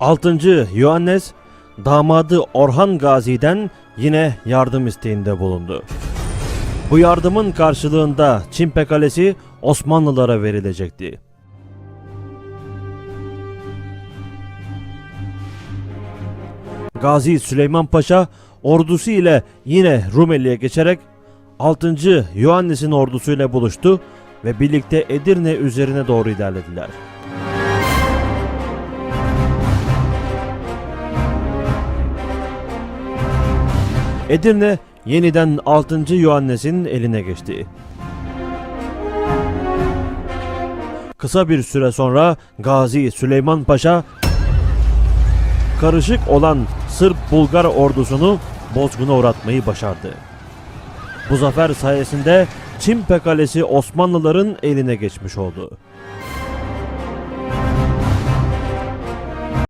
6. Yohannes damadı Orhan Gazi'den yine yardım isteğinde bulundu. Bu yardımın karşılığında Çimpe Kalesi Osmanlılara verilecekti. Gazi Süleyman Paşa ordusu ile yine Rumeli'ye geçerek 6. Yohannes'in ordusuyla buluştu ve birlikte Edirne üzerine doğru ilerlediler. Edirne yeniden 6. Yohannes'in eline geçti. Kısa bir süre sonra Gazi Süleyman Paşa karışık olan Sırp-Bulgar ordusunu bozguna uğratmayı başardı. Bu zafer sayesinde Çimpe Kalesi Osmanlıların eline geçmiş oldu.